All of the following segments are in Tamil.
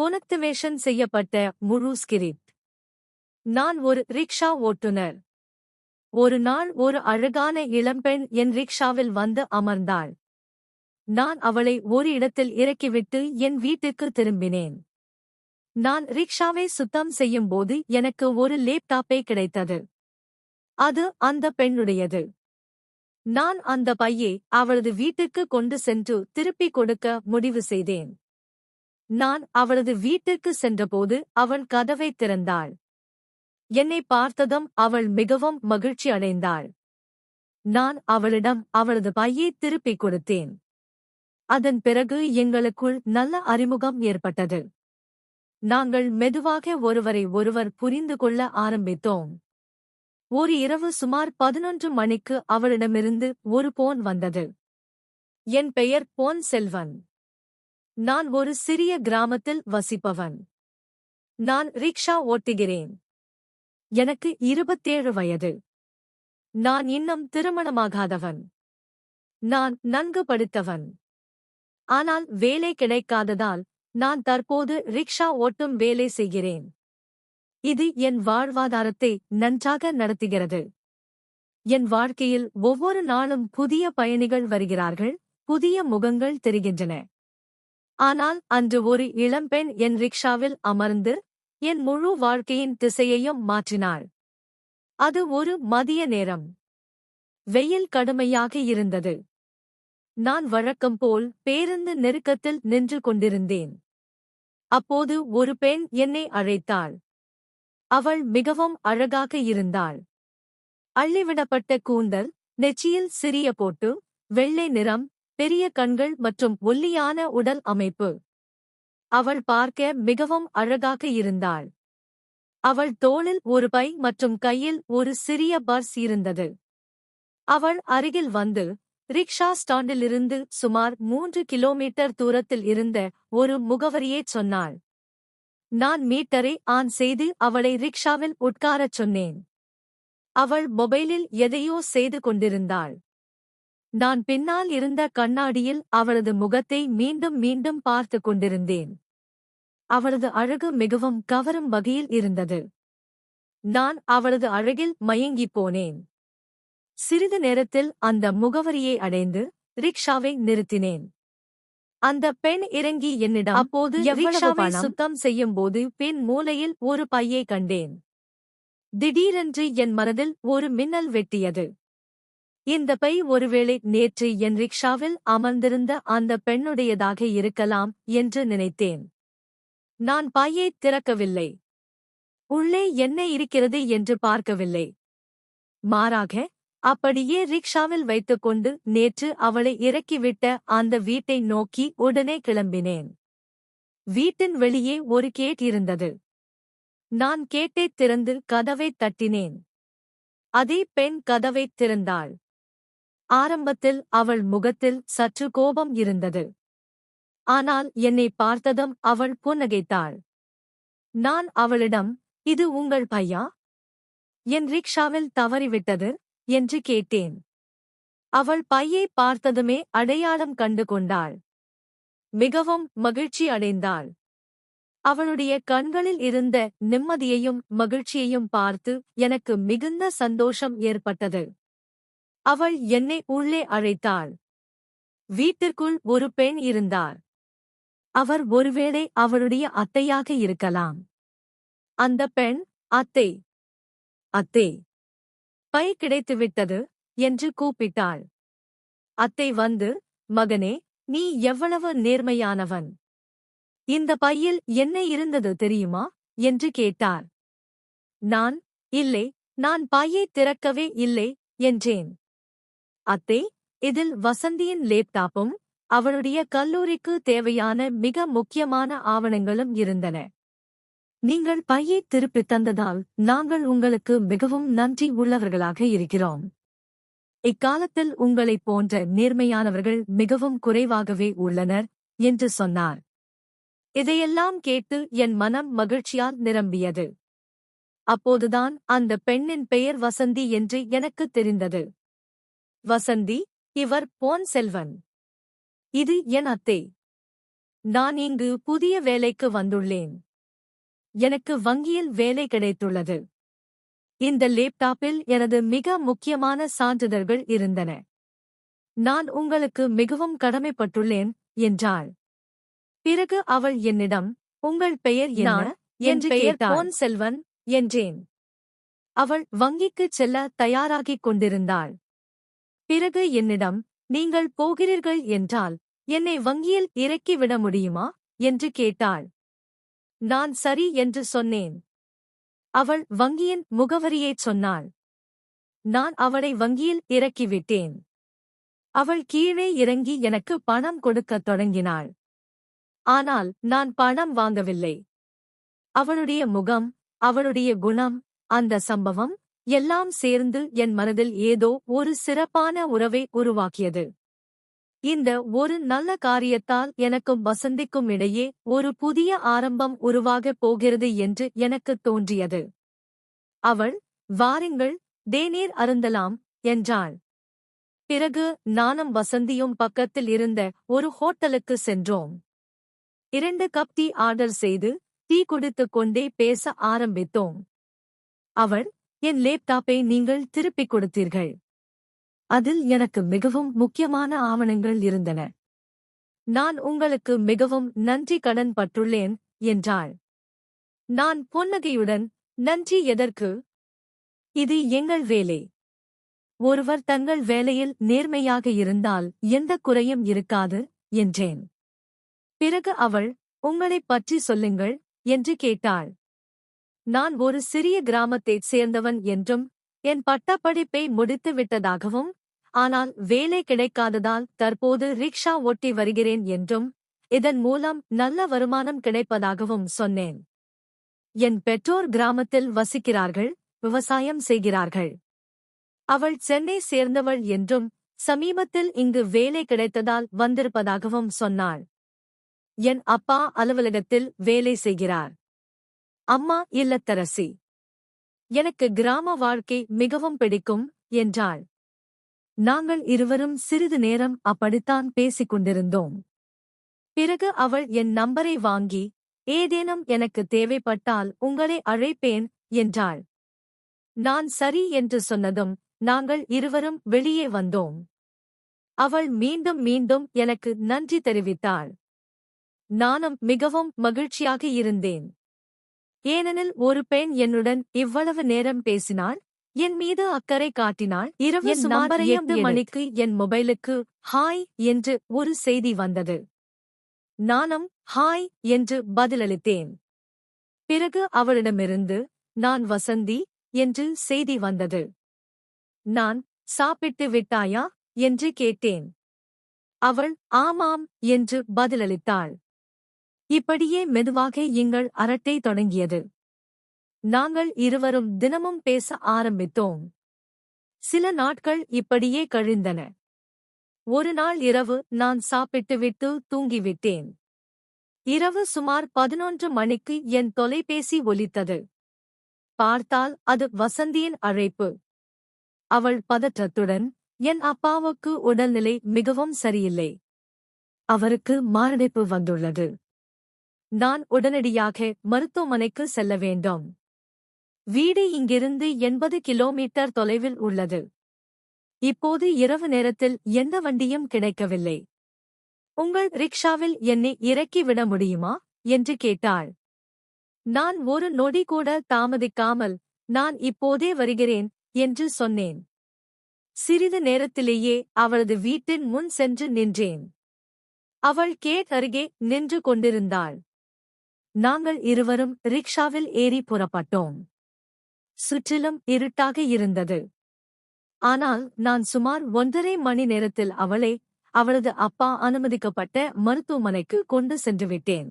புனக்டிவேஷன் செய்யப்பட்ட முழு ஸ்கிரிப்ட். நான் ஒரு ரிக்ஷா ஓட்டுநர். ஒரு நாள் ஒரு அழகான இளம்பெண் என் ரிக்ஷாவில் வந்து அமர்ந்தாள். நான் அவளை ஒரு இடத்தில் இறக்கிவிட்டு என் வீட்டுக்கு திரும்பினேன். நான் ரிக்ஷாவை சுத்தம் செய்யும்போது எனக்கு ஒரு லேப்டாப்பே கிடைத்தது. அது அந்த பெண்ணுடையது. நான் அந்த பையை அவளது வீட்டுக்கு கொண்டு சென்று திருப்பிக் கொடுக்க முடிவு செய்தேன். நான் அவளது வீட்டிற்கு சென்றபோது அவள் கதவை திறந்தாள். என்னை பார்த்ததும் அவள் மிகவும் மகிழ்ச்சி அடைந்தாள். நான் அவளிடம் அவளது பையை திருப்பிக் கொடுத்தேன். அதன் பிறகு எங்களுக்குள் நல்ல அறிமுகம் ஏற்பட்டது. நாங்கள் மெதுவாக ஒருவரை ஒருவர் புரிந்து கொள்ள ஆரம்பித்தோம். ஒரு இரவு சுமார் பதினொன்று மணிக்கு அவளிடமிருந்து ஒரு போன் வந்தது. என் பெயர் போன் செல்வன் நான் ஒரு சிறிய கிராமத்தில் வசிப்பவன். நான் ரிக்ஷா ஓட்டுகிறேன். எனக்கு இருபத்தேழு வயது. நான் இன்னும் திருமணமாகாதவன். நான் நன்கு படித்தவன். ஆனால் வேலை கிடைக்காததால் நான் தற்போது ரிக்ஷா ஓட்டும் வேலை செய்கிறேன். இது என் வாழ்வாதாரத்தை நன்றாக நடத்துகிறது. என் வாழ்க்கையில் ஒவ்வொரு நாளும் புதிய பயணிகள் வருகிறார்கள் புதிய முகங்கள் தெரிகின்றன. ஆனால் அன்று ஒரு இளம்பெண் என் ரிக்ஷாவில் அமர்ந்து என் முழு வாழ்க்கையின் திசையையும் மாற்றினாள். அது ஒரு மதிய நேரம். வெயில் கடுமையாக இருந்தது. நான் வழக்கம் போல் பேருந்து நெருக்கத்தில் நின்று கொண்டிருந்தேன். அப்போது ஒரு பெண் என்னை அழைத்தாள். அவள் மிகவும் அழகாக இருந்தாள். அள்ளிவிடப்பட்ட கூந்தல் நெச்சியில் சிறிய போட்டு வெள்ளை நிறம் பெரிய கண்கள் மற்றும் ஒல்லியான உடல் அமைப்பு. அவள் பார்க்க மிகவும் அழகாக இருந்தாள். அவள் தோளில் ஒரு பை மற்றும் கையில் ஒரு சிறிய பர்ஸ் இருந்தது. அவள் அருகில் வந்து ரிக்ஷா ஸ்டாண்டிலிருந்து சுமார் மூன்று கிலோமீட்டர் தூரத்தில் இருந்த ஒரு முகவரியைச் சொன்னாள். நான் மீட்டரை ஆன் செய்து அவளை ரிக்ஷாவில் உட்காரச் சொன்னேன். அவள் மொபைலில் எதையோ செய்து கொண்டிருந்தாள். நான் பின்னால் இருந்த கண்ணாடியில் அவளது முகத்தை மீண்டும் மீண்டும் பார்த்து கொண்டிருந்தேன். அவளது அழகு மிகவும் கவரும் வகையில் இருந்தது. நான் அவளது அழகில் மயங்கிப் போனேன். சிறிது நேரத்தில் அந்த முகவரியை அடைந்து ரிக்ஷாவை நிறுத்தினேன். அந்த பெண் இறங்கி என்னிடம் அப்போது ரிக்ஷாவை சுத்தம் செய்யும்போது பின் மூலையில் ஒரு பையை கண்டேன். திடீரென்று என் மனதில் ஒரு மின்னல் வெட்டியது. இந்த பை ஒருவேளை நேற்று என் ரிக்ஷாவில் அமர்ந்திருந்த அந்த பெண்ணுடையதாக இருக்கலாம் என்று நினைத்தேன். நான் பையை திறக்கவில்லை. உள்ளே என்ன இருக்கிறது என்று பார்க்கவில்லை. மாறாக அப்படியே ரிக்ஷாவில் வைத்துக்கொண்டு நேற்று அவளை இறக்கிவிட்ட அந்த வீட்டை நோக்கி உடனே கிளம்பினேன். வீட்டின் வெளியே ஒரு கேட் இருந்தது. நான் கேட்டை திறந்து கதவைத் தட்டினேன். அதே பெண் கதவைத் திறந்தாள். ஆரம்பத்தில் அவள் முகத்தில் சற்று கோபம் இருந்தது. ஆனால் என்னை பார்த்ததும் அவள் புன்னகைத்தாள். நான் அவளிடம் இது உங்கள் பையா? என் ரிக்ஷாவில் தவறிவிட்டது? என்று கேட்டேன். அவள் பையை பார்த்ததுமே அடையாளம் கண்டு கொண்டாள். மிகவும் மகிழ்ச்சி அடைந்தாள். அவளுடைய கண்களில் இருந்த நிம்மதியையும் மகிழ்ச்சியையும் பார்த்து எனக்கு மிகுந்த சந்தோஷம் ஏற்பட்டது. அவள் என்னை உள்ளே அழைத்தாள். வீட்டிற்குள் ஒரு பெண் இருந்தார். அவர் ஒருவேளை அவளுடைய அத்தையாக இருக்கலாம். அந்த பெண் அத்தை அத்தே பை கிடைத்துவிட்டது என்று கூப்பிட்டாள். அத்தை வந்து மகனே நீ எவ்வளவு நேர்மையானவன். இந்த பையில் என்ன இருந்தது தெரியுமா? என்று கேட்டார். நான் இல்லை நான் பையை திறக்கவே இல்லை என்றேன். அத்தே இதில் வசந்தியின் லேப்டாப்பும் அவளுடைய கல்லூரிக்கு தேவையான மிக முக்கியமான ஆவணங்களும் இருந்தன. நீங்கள் பையை திருப்பித் தந்ததால் நாங்கள் உங்களுக்கு மிகவும் நன்றி உள்ளவர்களாக இருக்கிறோம். இக்காலத்தில் உங்களைப் போன்ற நேர்மையானவர்கள் மிகவும் குறைவாகவே உள்ளனர் என்று சொன்னார். இதையெல்லாம் கேட்டு என் மனம் மகிழ்ச்சியால் நிரம்பியது. அப்போதுதான் அந்த பெண்ணின் பெயர் வசந்தி என்று எனக்கு தெரிந்தது. வசந்தி இவர் போன் செல்வன். இது என் அத்தை. நான் இங்கு புதிய வேலைக்கு வந்துள்ளேன். எனக்கு வங்கியில் வேலை கிடைத்துள்ளது. இந்த லேப்டாப்பில் எனது மிக முக்கியமான சான்றிதழ்கள் இருந்தன. நான் உங்களுக்கு மிகவும் கடமைப்பட்டுள்ளேன் என்றாள். பிறகு அவள் என்னிடம் உங்கள் பெயர் என்ன? என்று பெயர் பொன் செல்வன் என்றேன். அவள் வங்கிக்குச் செல்ல தயாராகிக் கொண்டிருந்தாள். பிறகு என்னிடம் நீங்கள் போகிறீர்கள் என்றால் என்னை வங்கியில் இறக்கிவிட முடியுமா? என்று கேட்டாள். நான் சரி என்று சொன்னேன். அவள் வங்கியின் முகவரியைச் சொன்னாள். நான் அவளை வங்கியில் இறக்கிவிட்டேன். அவள் கீழே இறங்கி எனக்கு பணம் கொடுக்கத் தொடங்கினாள். ஆனால் நான் பணம் வாங்கவில்லை. அவளுடைய முகம் அவளுடைய குணம் அந்த சம்பவம் எல்லாம் சேர்ந்து என் மனதில் ஏதோ ஒரு சிறப்பான உறவை உருவாக்கியது. இந்த ஒரு நல்ல காரியத்தால் எனக்கும் வசந்திக்கும் இடையே ஒரு புதிய ஆரம்பம் உருவாகப் போகிறது என்று எனக்குத் தோன்றியது. அவள் வாருங்கள் தேநீர் அருந்தலாம் என்றாள். பிறகு நானும் வசந்தியும் பக்கத்தில் இருந்த ஒரு ஹோட்டலுக்கு சென்றோம். இரண்டு கப் டீ ஆர்டர் செய்து டீ குடித்துக் கொண்டே பேச ஆரம்பித்தோம். அவள் என் லேப்டாப்பை நீங்கள் திருப்பிக் கொடுத்தீர்கள். அதில் எனக்கு மிகவும் முக்கியமான ஆவணங்கள் இருந்தன. நான் உங்களுக்கு மிகவும் நன்றி கடன் பட்டுள்ளேன் என்றாள். நான் பொன்னகையுடன் நன்றி எதற்கு? இது எங்கள் வேலை. ஒருவர் தங்கள் வேலையில் நேர்மையாக இருந்தால் எந்த குறையும் இருக்காது என்றேன். பிறகு அவள் உங்களைப் பற்றி சொல்லுங்கள் என்று கேட்டாள். நான் ஒரு சிறிய கிராமத்தைச் சேர்ந்தவன் என்றும் என் பட்டப்படிப்பை முடித்து விட்டதாகவும் ஆனால் வேலை கிடைக்காததால் தற்போது ரிக்ஷா ஓட்டி வருகிறேன் என்றும் இதன் மூலம் நல்ல வருமானம் கிடைப்பதாகவும் சொன்னேன். என் பெற்றோர் கிராமத்தில் வசிக்கிறார்கள் விவசாயம் செய்கிறார்கள். அவள் சென்னை சேர்ந்தவள் என்றும் சமீபத்தில் இங்கு வேலை கிடைத்ததால் வந்திருப்பதாகவும் சொன்னாள். என் அப்பா அலுவலகத்தில் வேலை செய்கிறார். அம்மா இல்லத்தரசி எனக்கு கிராம வாழ்க்கை மிகவும் பிடிக்கும் என்றாள். நாங்கள் இருவரும் சிறிது நேரம் அப்படித்தான் பேசிக் கொண்டிருந்தோம். பிறகு அவள் என் நம்பரை வாங்கி ஏதேனும் எனக்கு தேவைப்பட்டால் உங்களை அழைப்பேன் என்றாள். நான் சரி என்று சொன்னதும் நாங்கள் இருவரும் வெளியே வந்தோம். அவள் மீண்டும் மீண்டும் எனக்கு நன்றி தெரிவித்தாள். நானும் மிகவும் மகிழ்ச்சியாக இருந்தேன். ஏனெனில் ஒரு பெண் என்னுடன் இவ்வளவு நேரம் பேசினாள் என் மீது அக்கறை காட்டினாள். இரவு சுமார் எட்டு எடு. மணிக்கு என் மொபைலுக்கு ஹாய் என்று ஒரு செய்தி வந்தது. நானும் ஹாய் என்று பதிலளித்தேன். பிறகு அவளிடமிருந்து நான் வசந்தி என்று செய்தி வந்தது. நான் சாப்பிட்டு விட்டாயா? என்று கேட்டேன். அவள் ஆமாம் என்று பதிலளித்தாள். இப்படியே மெதுவாக எங்கள் அரட்டை தொடங்கியது. நாங்கள் இருவரும் தினமும் பேச ஆரம்பித்தோம். சில நாட்கள் இப்படியே கழிந்தன. ஒரு நாள் இரவு நான் சாப்பிட்டுவிட்டு தூங்கிவிட்டேன். இரவு சுமார் பதினொன்று மணிக்கு என் தொலைபேசி ஒலித்தது. பார்த்தால் அது வசந்தியின் அழைப்பு. அவள் பதற்றத்துடன் என் அப்பாவுக்கு உடல்நிலை மிகவும் சரியில்லை. அவருக்கு மாரடைப்பு வந்துள்ளது. நான் உடனடியாக மருத்துவமனைக்கு செல்ல வேண்டும். வீடு இங்கிருந்து எண்பது கிலோமீட்டர் தொலைவில் உள்ளது. இப்போது இரவு நேரத்தில் எந்த வண்டியும் கிடைக்கவில்லை. உங்கள் ரிக்ஷாவில் என்னை இறக்கிவிட முடியுமா? என்று கேட்டாள். நான் ஒரு நொடி கூட தாமதிக்காமல் நான் இப்போதே வருகிறேன் என்று சொன்னேன். சிறிது நேரத்திலேயே அவளது வீட்டின் முன் சென்று நின்றேன். அவள் கேட் அருகே நின்று கொண்டிருந்தாள். நாங்கள் இருவரும் ரிக்ஷாவில் ஏறி புறப்பட்டோம். சுற்றிலும் இருட்டாக இருந்தது. ஆனால் நான் சுமார் ஒன்றரை மணி நேரத்தில் அவளை அவளது அப்பா அனுமதிக்கப்பட்ட மருத்துவமனைக்கு கொண்டு சென்று விட்டேன்.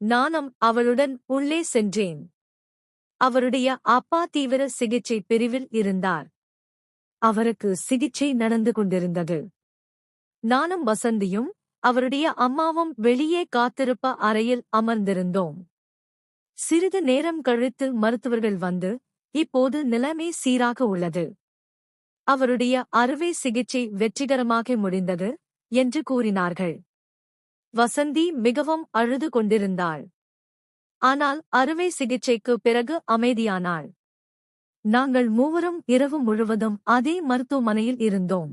நானும் அவளுடன் உள்ளே சென்றேன். அவருடைய அப்பா தீவிர சிகிச்சை பிரிவில் இருந்தார். அவருக்கு சிகிச்சை நடந்து கொண்டிருந்தது. நானும் வசந்தியும் அவருடைய அம்மாவும் வெளியே காத்திருப்ப அறையில் அமர்ந்திருந்தோம். சிறிது நேரம் கழித்து மருத்துவர்கள் வந்து இப்போது நிலைமை சீராக உள்ளது. அவருடைய அறுவை சிகிச்சை வெற்றிகரமாக முடிந்தது என்று கூறினார்கள். வசந்தி மிகவும் அழுது கொண்டிருந்தாள். ஆனால் அறுவை சிகிச்சைக்கு பிறகு அமைதியானாள். நாங்கள் மூவரும் இரவு முழுவதும் அதே மருத்துவமனையில் இருந்தோம்.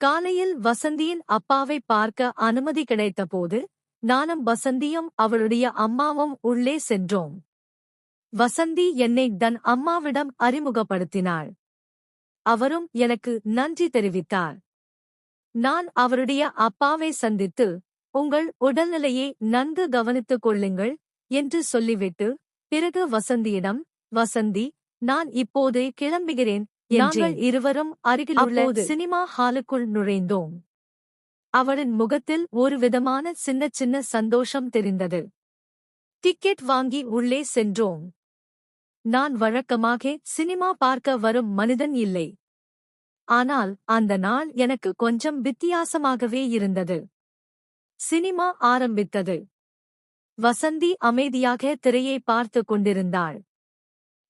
காலையில் வசந்தியின் அப்பாவை பார்க்க அனுமதி கிடைத்தபோது நானும் வசந்தியும் அவளுடைய அம்மாவும் உள்ளே சென்றோம். வசந்தி என்னை தன் அம்மாவிடம் அறிமுகப்படுத்தினாள். அவரும் எனக்கு நன்றி தெரிவித்தார். நான் அவருடைய அப்பாவை சந்தித்து உங்கள் உடல்நிலையை நன்கு கவனித்துக் கொள்ளுங்கள் என்று சொல்லிவிட்டு பிறகு வசந்தியிடம் வசந்தி நான் இப்போதே கிளம்புகிறேன். நாங்கள் இருவரும் அருகிலுள்ள சினிமா ஹாலுக்குள் நுழைந்தோம். அவளின் முகத்தில் ஒரு விதமான சின்ன சின்ன சந்தோஷம் தெரிந்தது. டிக்கெட் வாங்கி உள்ளே சென்றோம். நான் வழக்கமாக சினிமா பார்க்க வரும் மனிதன் இல்லை. ஆனால் அந்த நாள் எனக்கு கொஞ்சம் வித்தியாசமாகவே இருந்தது. சினிமா ஆரம்பித்தது. வசந்தி அமைதியாக திரையை பார்த்து கொண்டிருந்தாள்.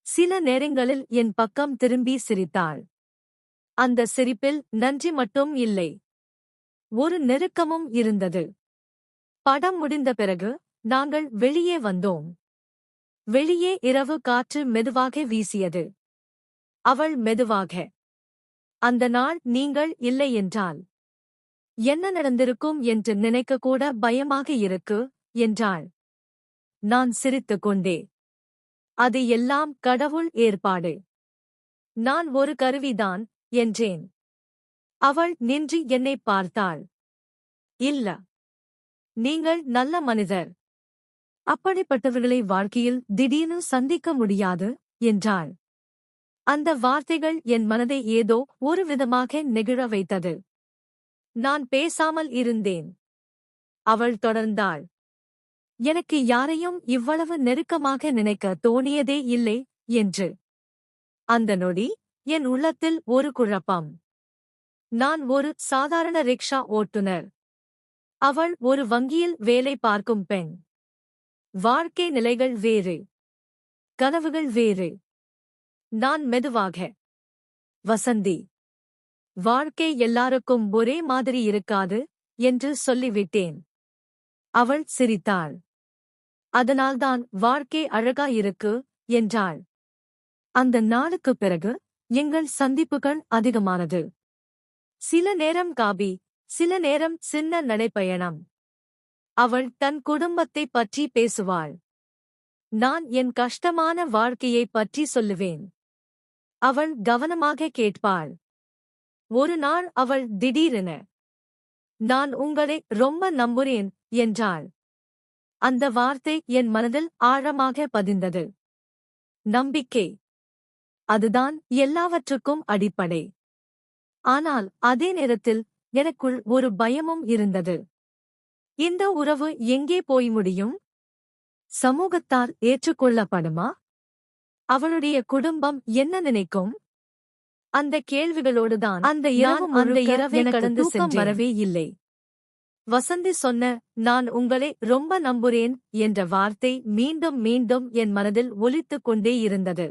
சில நேரங்களில் என் பக்கம் திரும்பி சிரித்தாள். அந்த சிரிப்பில் நன்றி மட்டும் இல்லை. ஒரு நெருக்கமும் இருந்தது. படம் முடிந்த பிறகு நாங்கள் வெளியே வந்தோம். வெளியே இரவு காற்று மெதுவாக வீசியது. அவள் மெதுவாக அந்த நாள் நீங்கள் இல்லை என்றால் என்ன நடந்திருக்கும் என்று நினைக்கக்கூட பயமாக இருக்கு என்றாள். நான் சிரித்துக் கொண்டே அது எல்லாம் கடவுள் ஏற்பாடு. நான் ஒரு கருவிதான் என்றேன். அவள் நின்று என்னை பார்த்தாள். இல்ல. நீங்கள் நல்ல மனிதர். அப்படிப்பட்டவர்களை வாழ்க்கையில் திடீர்னு சந்திக்க முடியாது என்றாள். அந்த வார்த்தைகள் என் மனதை ஏதோ ஒரு விதமாக நெகிழ வைத்தது. நான் பேசாமல் இருந்தேன். அவள் தொடர்ந்தாள். எனக்கு யாரையும் இவ்வளவு நெருக்கமாக நினைக்க தோணியதே இல்லை என்று. அந்த நொடி என் உள்ளத்தில் ஒரு குழப்பம். நான் ஒரு சாதாரண ரிக்ஷா ஓட்டுநர். அவள் ஒரு வங்கியில் வேலை பார்க்கும் பெண். வாழ்க்கை நிலைகள் வேறு. கனவுகள் வேறு. நான் மெதுவாக. வசந்தி வாழ்க்கை எல்லாருக்கும் ஒரே மாதிரி இருக்காது என்று சொல்லிவிட்டேன். அவள் சிரித்தாள். அதனால்தான் வாழ்க்கை அழகா இருக்கு என்றாள். அந்த நாளுக்குப் பிறகு எங்கள் சந்திப்புகள் அதிகமானது. சில நேரம் காபி சில நேரம் சின்ன நடைப்பயணம். அவள் தன் குடும்பத்தைப் பற்றி பேசுவாள். நான் என் கஷ்டமான வாழ்க்கையைப் பற்றி சொல்லுவேன். அவள் கவனமாக கேட்பாள். ஒரு நாள் அவள் திடீரென நான் உங்களை ரொம்ப நம்புறேன் என்றாள். அந்த வார்த்தை என் மனதில் ஆழமாக பதிந்தது. நம்பிக்கை. அதுதான் எல்லாவற்றுக்கும் அடிப்படை. ஆனால் அதே நேரத்தில் எனக்குள் ஒரு பயமும் இருந்தது. இந்த உறவு எங்கே போய் முடியும்? சமூகத்தால் ஏற்றுக்கொள்ளப்படுமா? அவளுடைய குடும்பம் என்ன நினைக்கும்? அந்த கேள்விகளோடுதான் அந்த இரவு அந்த இரவை கடந்து வரவே இல்லை. வசந்தி சொன்ன நான் உங்களை ரொம்ப நம்புறேன் என்ற வார்த்தை மீண்டும் மீண்டும் என் மனதில் ஒலித்துக் கொண்டே இருந்தது.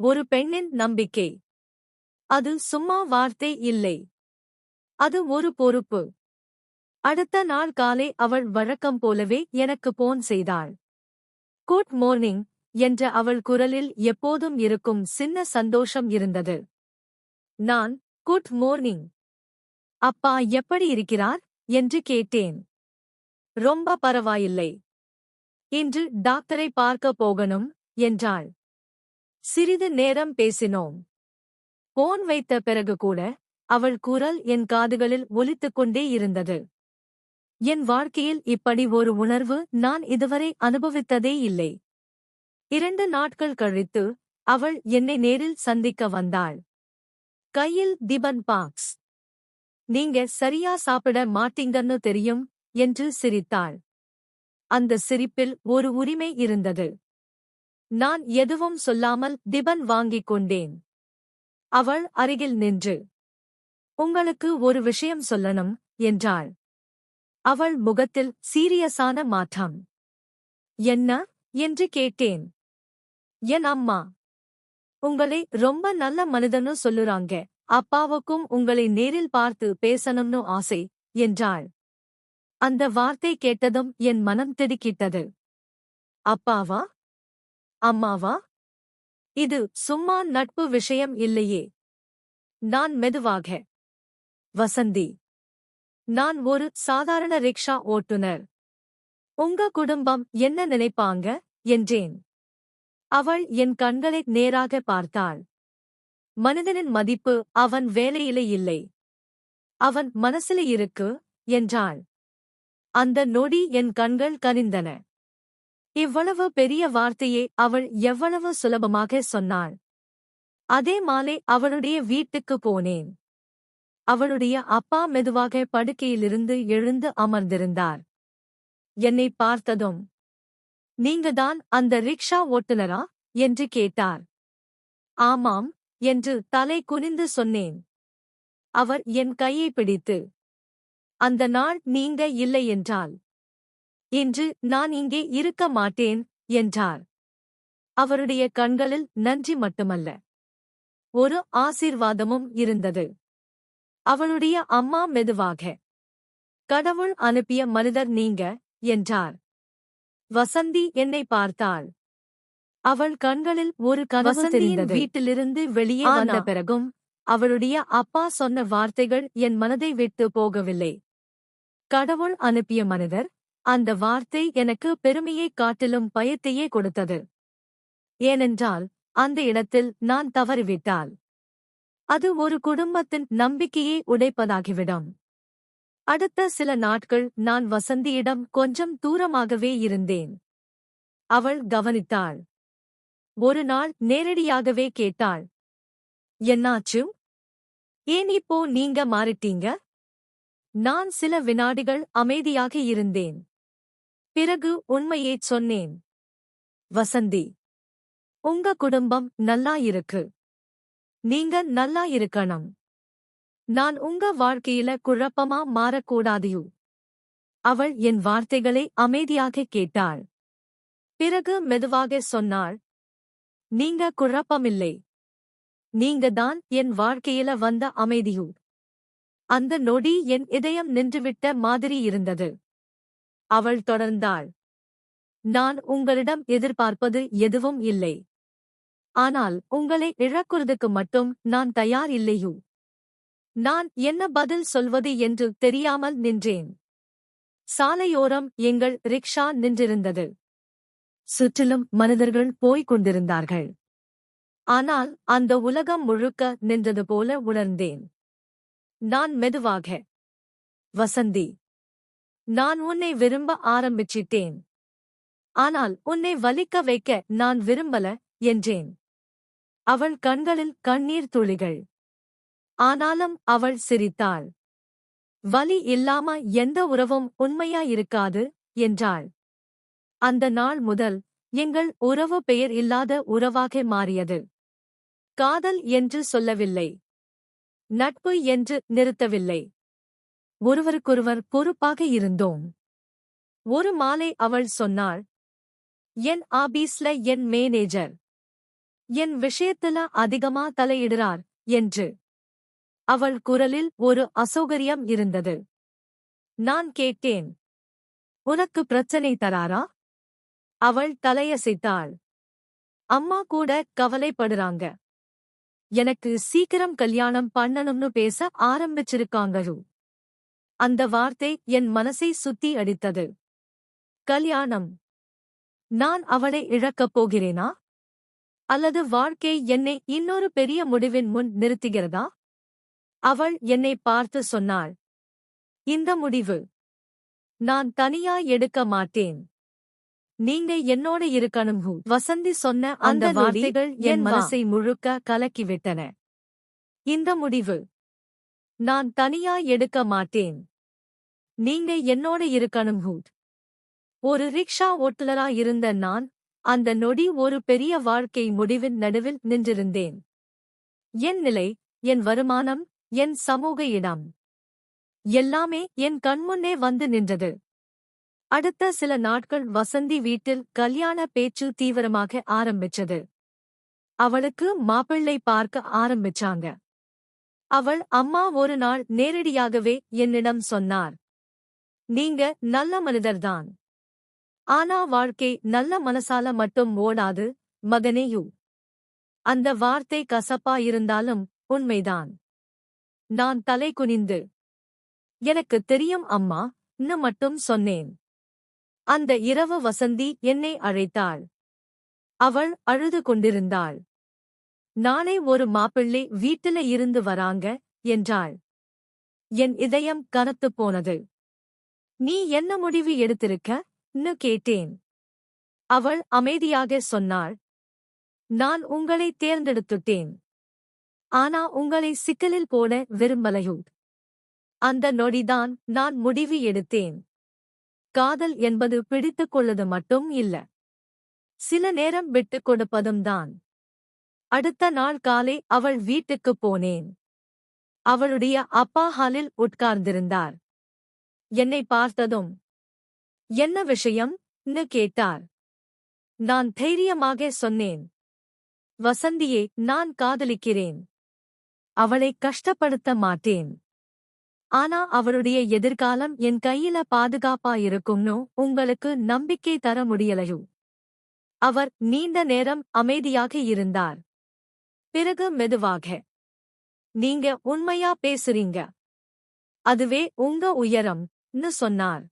ஒரு பெண்ணின் நம்பிக்கை. அது சும்மா வார்த்தை இல்லை. அது ஒரு பொறுப்பு. அடுத்த நாள் காலை அவள் வழக்கம் போலவே எனக்கு போன் செய்தாள். குட் மார்னிங் என்ற அவள் குரலில் எப்போதும் இருக்கும் சின்ன சந்தோஷம் இருந்தது. நான் குட் மார்னிங் அப்பா எப்படி இருக்கிறார்? என்று கேட்டேன். ரொம்ப பரவாயில்லை. இன்று டாக்டரை பார்க்க போகணும் என்றாள். சிறிது நேரம் பேசினோம். போன் வைத்த பிறகு கூட அவள் குரல் என் காதுகளில் ஒலித்துக் கொண்டே இருந்தது. என் வாழ்க்கையில் இப்படி ஒரு உணர்வு நான் இதுவரை அனுபவித்ததே இல்லை. இரண்டு நாட்கள் கழித்து அவள் என்னை நேரில் சந்திக்க வந்தாள். கையில் திபன் பாக்ஸ். நீங்க சரியா சாப்பிட மாட்டீங்கன்னு தெரியும் என்று சிரித்தாள். அந்த சிரிப்பில் ஒரு உரிமை இருந்தது. நான் எதுவும் சொல்லாமல் திபன் வாங்கிக் கொண்டேன். அவள் அருகில் நின்று உங்களுக்கு ஒரு விஷயம் சொல்லணும் என்றாள். அவள் முகத்தில் சீரியஸான மாற்றம். என்ன? என்று கேட்டேன். என் அம்மா. உங்களை ரொம்ப நல்ல மனிதனு சொல்லுறாங்க. அப்பாவுக்கும் உங்களை நேரில் பார்த்து பேசணும்னு ஆசை என்றாள். அந்த வார்த்தை கேட்டதும் என் மனம் திடுக்கிட்டது. அப்பாவா? அம்மாவா? இது சும்மா நட்பு விஷயம் இல்லையே. நான் மெதுவாக வசந்தி நான் ஒரு சாதாரண ரிக்ஷா ஓட்டுனர் உங்க குடும்பம் என்ன நினைப்பாங்க? என்றேன். அவள் என் கண்களை நேராக பார்த்தாள். மனிதனின் மதிப்பு அவன் வேலையிலே இல்லை. அவன் மனசில இருக்கு என்றாள். அந்த நொடி என் கண்கள் கனிந்தன. இவ்வளவு பெரிய வார்த்தையை அவள் எவ்வளவு சுலபமாக சொன்னாள். அதே மாலை அவளுடைய வீட்டுக்கு போனேன். அவளுடைய அப்பா மெதுவாக படுக்கையிலிருந்து எழுந்து அமர்ந்திருந்தார். என்னை பார்த்ததும் நீங்கதான் அந்த ரிக்ஷா ஓட்டுனரா? என்று கேட்டார். ஆமாம் என்று தலை குனிந்து சொன்னேன். அவர் என் கையை பிடித்து அந்த நாள் நீங்க இல்லை என்றால் இன்று நான் இங்கே இருக்க மாட்டேன் என்றார். அவருடைய கண்களில் நன்றி மட்டுமல்ல ஒரு ஆசீர்வாதமும் இருந்தது. அவளுடைய அம்மா மெதுவாக கடவுள் அனுப்பிய மனிதர் நீங்க என்றார். வசந்தி என்னை பார்த்தாள். அவள் கண்களில் ஒரு கனவு தெரிந்தது. வீட்டிலிருந்து வெளியே வந்த பிறகும் அவளுடைய அப்பா சொன்ன வார்த்தைகள் என் மனதை விட்டு போகவில்லை. கடவுள் அனுப்பிய மனிதர் அந்த வார்த்தை எனக்கு பெருமையை காட்டிலும் பயத்தையே கொடுத்தது. ஏனென்றால் அந்த இடத்தில் நான் தவறிவிட்டால் அது ஒரு குடும்பத்தின் நம்பிக்கையை உடைப்பதாகிவிடும். அடுத்த சில நாட்கள் நான் வசந்தியிடம் கொஞ்சம் தூரமாகவே இருந்தேன். அவள் கவனித்தாள் ஒரு நாள் நேரடியாகவே கேட்டாள். என்னாச்சு? ஏன் இப்போ நீங்க மாறிட்டீங்க? நான் சில வினாடிகள் அமைதியாக இருந்தேன். பிறகு உண்மையைச் சொன்னேன். வசந்தி உங்க குடும்பம் நல்லா இருக்கு. நீங்க நல்லா இருக்கணும். நான் உங்க வாழ்க்கையில குழப்பமா மாறக்கூடாதியு அவள் என் வார்த்தைகளை அமைதியாக கேட்டாள். பிறகு மெதுவாக சொன்னாள் நீங்க குழப்பமில்லை. நீங்க தான் என் வாழ்க்கையில வந்த அமைதியு. அந்த நொடி என் இதயம் நின்றுவிட்ட மாதிரி இருந்தது. அவள் தொடர்ந்தாள். நான் உங்களிடம் எதிர்பார்ப்பது எதுவும் இல்லை. ஆனால் உங்களை இழக்குறதுக்கு மட்டும் நான் தயார் இல்லையு. நான் என்ன பதில் சொல்வது என்று தெரியாமல் நின்றேன். சாலையோரம் எங்கள் ரிக்ஷா நின்றிருந்தது. சுற்றிலும் மனிதர்கள் போய்க் கொண்டிருந்தார்கள். ஆனால் அந்த உலகம் முழுக்க நின்றது போல உணர்ந்தேன். நான் மெதுவாக வசந்தி நான் உன்னை விரும்ப ஆரம்பிச்சிட்டேன். ஆனால் உன்னை வலிக்க வைக்க நான் விரும்பல என்றேன். அவள் கண்களில் கண்ணீர் துளிகள். ஆனாலும் அவள் சிரித்தாள். வலி இல்லாம எந்த உறவும் உண்மையாயிருக்காது என்றாள். அந்த நாள் முதல் எங்கள் உறவு பெயர் இல்லாத உறவாக மாறியது. காதல் என்று சொல்லவில்லை. நட்பு என்று நிறுத்தவில்லை. ஒருவருக்கொருவர் பொறுப்பாக இருந்தோம். ஒரு மாலை அவள் சொன்னாள் என் ஆபீஸ்ல என் மேனேஜர். என் விஷயத்துல அதிகமா தலையிடுறார் என்று. அவள் குரலில் ஒரு அசௌகரியம் இருந்தது. நான் கேட்டேன். உனக்கு பிரச்சனை தராரா? அவள் தலையசைத்தாள். அம்மா கூட கவலைப்படுறாங்க. எனக்கு சீக்கிரம் கல்யாணம் பண்ணணும்னு பேச ஆரம்பிச்சிருக்காங்கரு. அந்த வார்த்தை என் மனசை சுத்தி அடித்தது. கல்யாணம். நான் அவளை இழக்கப் போகிறேனா? அல்லது வாழ்க்கை என்னை இன்னொரு பெரிய முடிவின் முன் நிறுத்துகிறதா? அவள் என்னை பார்த்து சொன்னாள். இந்த முடிவு. நான் தனியா எடுக்க மாட்டேன். நீங்க என்னோட இருக்கணும் ஹூ. வசந்தி சொன்ன அந்த வார்த்தைகள் என். மனசை முழுக்க கலக்கிவிட்டன. இந்த முடிவு. நான் தனியா எடுக்க மாட்டேன். நீங்க என்னோட இருக்கணும் ஹூ. ஒரு ரிக்ஷா ஓட்டுநரா இருந்த நான் அந்த நொடி ஒரு பெரிய வாழ்க்கை முடிவின் நடுவில் நின்றிருந்தேன். என் நிலை என் வருமானம் என் சமூக இடம். எல்லாமே என் கண்முன்னே வந்து நின்றது. அடுத்த சில நாட்கள் வசந்தி வீட்டில் கல்யாண பேச்சு தீவிரமாக ஆரம்பிச்சது. அவளுக்கு மாப்பிள்ளை பார்க்க ஆரம்பிச்சாங்க. அவள் அம்மா ஒரு நாள் நேரடியாகவே என்னிடம் சொன்னார். நீங்க நல்ல மனிதர்தான். ஆனா வாழ்க்கை நல்ல மனசால மட்டும் ஓடாது மகனேயு அந்த வார்த்தை கசப்பா இருந்தாலும் உண்மைதான். நான் தலை குனிந்து எனக்கு தெரியும் அம்மா இன்னும் மட்டும் சொன்னேன். அந்த இரவு வசந்தி என்னை அழைத்தாள். அவள் அழுது கொண்டிருந்தாள். நாளை ஒரு மாப்பிள்ளை வீட்டில இருந்து வராங்க என்றாள். என் இதயம் கனத்துப் போனது. நீ என்ன முடிவு எடுத்திருக்க? ன்னு கேட்டேன். அவள் அமைதியாக சொன்னாள். நான் உங்களை தேர்ந்தெடுத்துட்டேன். ஆனா உங்களை சிக்கலில் போட விரும்பலையோ? அந்த நொடிதான் நான் முடிவு எடுத்தேன். காதல் என்பது பிடித்துக் கொள்ளது மட்டும் இல்ல. சில நேரம் விட்டுக் கொடுப்பதும் தான். அடுத்த நாள் காலை அவள் வீட்டுக்குப் போனேன். அவளுடைய அப்பா ஹாலில் உட்கார்ந்திருந்தார். என்னை பார்த்ததும் என்ன விஷயம் ன்னு கேட்டார். நான் தைரியமாக சொன்னேன். வசந்தியை நான் காதலிக்கிறேன். அவளை கஷ்டப்படுத்த மாட்டேன். ஆனா அவளுடைய எதிர்காலம் என் கையில பாதுகாப்பா இருக்கும்னு உங்களுக்கு நம்பிக்கை தர முடியலையோ? அவர் நீண்ட நேரம் அமைதியாக இருந்தார். பிறகு மெதுவாக நீங்க உண்மையா பேசுறீங்க? அதுவே உங்க உயரம் ன்னு சொன்னார்.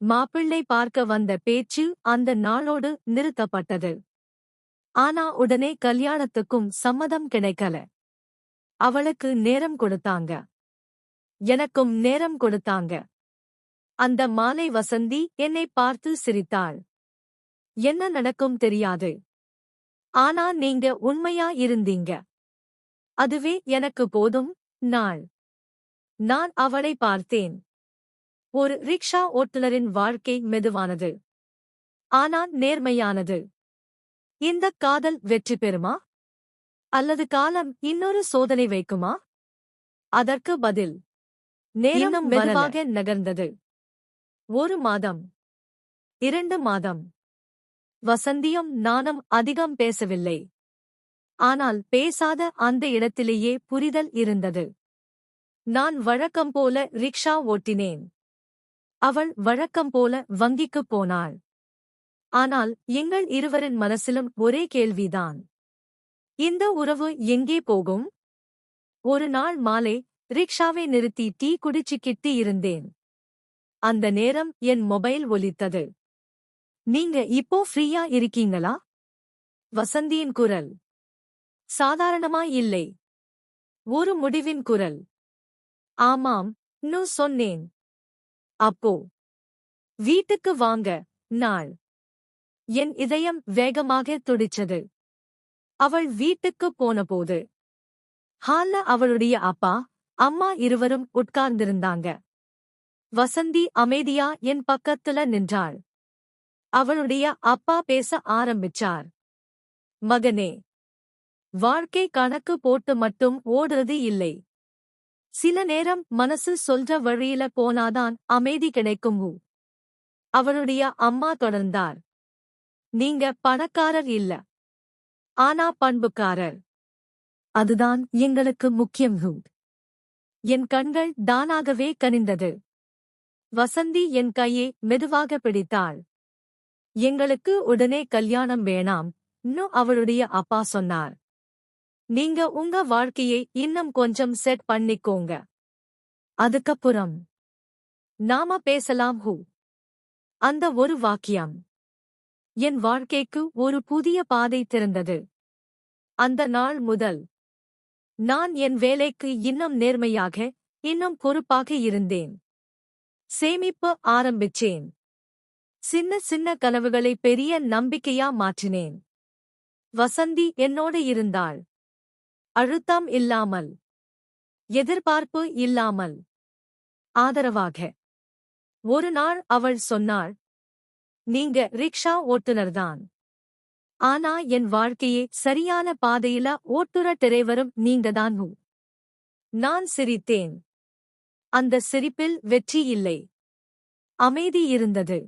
மாப்பிள்ளை பார்க்க வந்த பேச்சு அந்த நாளோடு நிறுத்தப்பட்டது. ஆனா உடனே கல்யாணத்துக்கும் சம்மதம் கிடைக்கல. அவளுக்கு நேரம் கொடுத்தாங்க. எனக்கும் நேரம் கொடுத்தாங்க. அந்த மாலை வசந்தி என்னை பார்த்து சிரித்தாள். என்ன நடக்கும் தெரியாது. ஆனா நீங்க உண்மையா இருந்தீங்க. அதுவே எனக்கு போதும் நாள். நான் அவளை பார்த்தேன். ஒரு ரிக்ஷா ஓட்டுநரின் வாழ்க்கை மெதுவானது. ஆனால் நேர்மையானது. இந்த காதல் வெற்றி பெறுமா? அல்லது காலம் இன்னொரு சோதனை வைக்குமா? அதற்கு பதில். நேரம் மெதுவாக நகர்ந்தது. ஒரு மாதம். இரண்டு மாதம். வசந்தியும் நானும் அதிகம் பேசவில்லை. ஆனால் பேசாத அந்த இடத்திலேயே புரிதல் இருந்தது. நான் வழக்கம் போல ரிக்ஷா ஓட்டினேன். அவள் வழக்கம் போல வங்கிக்குப் போனாள். ஆனால் எங்கள் இருவரின் மனசிலும் ஒரே கேள்விதான். இந்த உறவு எங்கே போகும்? ஒரு நாள் மாலை ரிக்ஷாவை நிறுத்தி டீ குடிச்சுக்கிட்டு இருந்தேன். அந்த நேரம் என் மொபைல் ஒலித்தது. நீங்க இப்போ ஃப்ரீயா இருக்கீங்களா? வசந்தியின் குரல். சாதாரணமா இல்லை. ஒரு முடிவின் குரல். ஆமாம் நு சொன்னேன். அப்போ வீட்டுக்கு வாங்க நாள். என் இதயம் வேகமாக துடிச்சது. அவள் வீட்டுக்கு போனபோது. ஹால்ல அவளுடைய அப்பா அம்மா இருவரும் உட்கார்ந்திருந்தாங்க. வசந்தி அமைதியா என் பக்கத்துல நின்றாள். அவளுடைய அப்பா பேச ஆரம்பிச்சார். மகனே வாழ்க்கை கணக்கு போட்டு மட்டும் ஓடுறது இல்லை. சில நேரம் மனசு சொல்ற வழியில போனாதான் அமைதி கிடைக்கும் அவளுடைய அம்மா தொடர்ந்தார். நீங்க பணக்காரர் இல்ல. ஆனா பண்புக்காரர். அதுதான் எங்களுக்கு முக்கியம் ஹூட் என் கண்கள் தானாகவே கனிந்தது. வசந்தி என் கையை மெதுவாக பிடித்தாள். எங்களுக்கு உடனே கல்யாணம் வேணாம் இன்னும் அவளுடைய அப்பா சொன்னார். நீங்க உங்க வாழ்க்கையை இன்னும் கொஞ்சம் செட் பண்ணிக்கோங்க. அதுக்கப்புறம் நாம பேசலாம் ஹூ. அந்த ஒரு வாக்கியம். என் வாழ்க்கைக்கு ஒரு புதிய பாதை திறந்தது. அந்த நாள் முதல் நான் என் வேலைக்கு இன்னும் நேர்மையாக இன்னும் பொறுப்பாக இருந்தேன். சேமிப்பு ஆரம்பிச்சேன். சின்ன சின்ன கனவுகளை பெரிய நம்பிக்கையா மாற்றினேன். வசந்தி என்னோடு இருந்தாள். அழுத்தம் இல்லாமல். எதிர்பார்ப்பு இல்லாமல். ஆதரவாக. ஒரு நாள் அவள் சொன்னாள் நீங்க ரிக்ஷா ஓட்டுநர்தான் ஆனா என் வாழ்க்கையே சரியான பாதையில ஓட்டுற டிரைவரும் நீங்கதான். நான் சிரித்தேன். அந்த சிரிப்பில் வெற்றி இல்லை. அமைதி இருந்தது.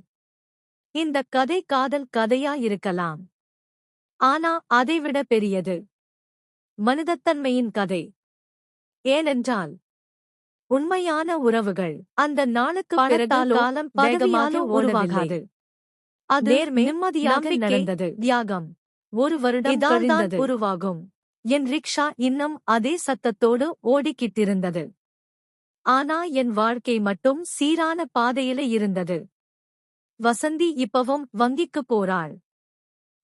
இந்த கதை காதல் கதையா இருக்கலாம். ஆனா அதைவிட பெரியது. மனிதத்தன்மையின் கதை. ஏனென்றால் உண்மையான உறவுகள் அந்த நாளுக்கு காலம் வேகமாக உருவாகாது. அது நிம்மதியாக நடந்தது. தியாகம். ஒரு வருடம் உருவாகும். என் ரிக்ஷா இன்னும் அதே சத்தத்தோடு ஓடிக்கிட்டிருந்தது. ஆனா என் வாழ்க்கை மட்டும் சீரான பாதையில இருந்தது. வசந்தி இப்பவும் வங்கிக்கு போறாள்.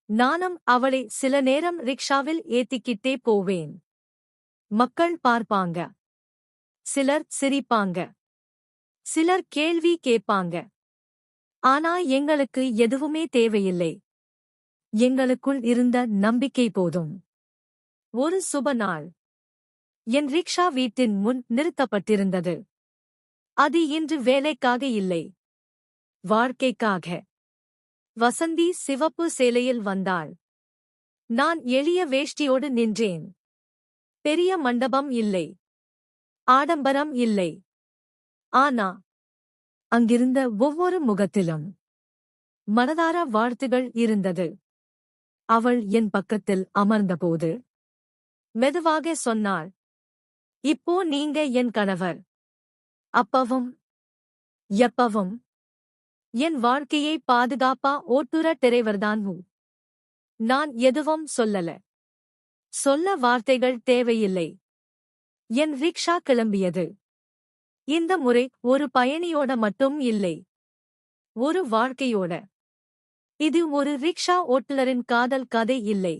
நானும் அவளை சில நேரம் ரிக்ஷாவில் ஏத்திக்கிட்டே போவேன். மக்கள் பார்ப்பாங்க. சிலர் சிரிப்பாங்க. சிலர் கேள்வி கேட்பாங்க. ஆனா எங்களுக்கு எதுவுமே தேவையில்லை. எங்களுக்குள் இருந்த நம்பிக்கை போதும். ஒரு சுப நாள். என் ரிக்ஷா வீட்டின் முன் நிறுத்தப்பட்டிருந்தது. அது இன்று வேலைக்காக இல்லை. வாழ்க்கைக்காக. வசந்தி சிவப்பு சேலையில் வந்தாள். நான் எளிய வேஷ்டியோடு நின்றேன். பெரிய மண்டபம் இல்லை. ஆடம்பரம் இல்லை. ஆனா அங்கிருந்த ஒவ்வொரு முகத்திலும் மனதார வாழ்த்துகள் இருந்தது. அவள் என் பக்கத்தில் அமர்ந்தபோது மெதுவாக சொன்னாள் இப்போ நீங்க என் கணவர். அப்பவும் எப்பவும் என் வாழ்க்கையை பாதுகாப்பா ஓட்டுற டிரைவர்தான் உ நான் எதுவும் சொல்லல. சொல்ல வார்த்தைகள் தேவையில்லை. என் ரிக்ஷா கிளம்பியது. இந்த முறை ஒரு பயணியோட மட்டும் இல்லை. ஒரு வாழ்க்கையோட. இது ஒரு ரிக்ஷா ஓட்டுநரின் காதல் கதை இல்லை.